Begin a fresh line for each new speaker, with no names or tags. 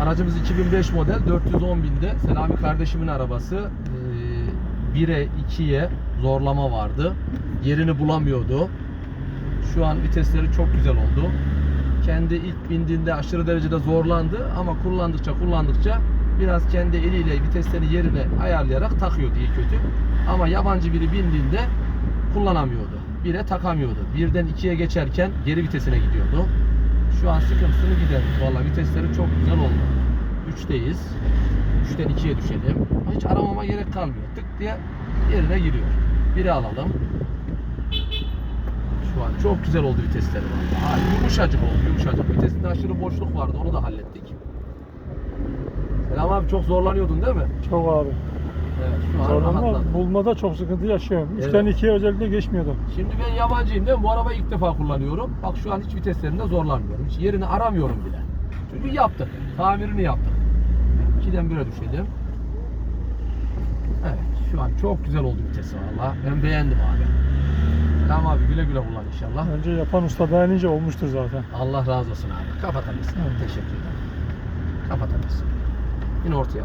Aracımız 2005 model 410 binde. Selami kardeşimin arabası. Ee, 1'e 2'ye zorlama vardı. Yerini bulamıyordu. Şu an vitesleri çok güzel oldu. Kendi ilk bindiğinde aşırı derecede zorlandı ama kullandıkça kullandıkça biraz kendi eliyle vitesleri yerine ayarlayarak takıyordu iyi kötü. Ama yabancı biri bindiğinde kullanamıyordu. Bire takamıyordu. Birden ikiye geçerken geri vitesine gidiyordu. Şu an sıkıntısını giderdik. Valla vitesleri çok güzel oldu. 3'teyiz. 3'ten 2'ye düşelim. Hiç aramama gerek kalmıyor. Tık diye yerine giriyor. Biri alalım. Şu an çok güzel oldu vitesleri. Ha, yumuşacık oldu yumuşacık. Vitesinde aşırı boşluk vardı onu da hallettik. Selam abi çok zorlanıyordun değil mi?
Çok abi.
Evet şu an
Zorlanma bulmada çok sıkıntı yaşıyorum.
Evet.
3'ten 2'ye özellikle geçmiyordum.
Şimdi ben yabancıyım değil mi? Bu arabayı ilk defa kullanıyorum. Bak şu an hiç viteslerinde zorlanmıyorum. Hiç yerini aramıyorum bile. Çünkü yaptık. Tamirini yaptık. 2'den 1'e düşelim. Evet şu an çok güzel oldu vitesi valla. Ben beğendim abi. Tamam abi güle güle kullan inşallah.
Önce yapan usta beğenince olmuştur zaten.
Allah razı olsun abi. Kapatabilirsin.
Evet.
Teşekkür ederim. Kapatabilirsin. Yine ortaya.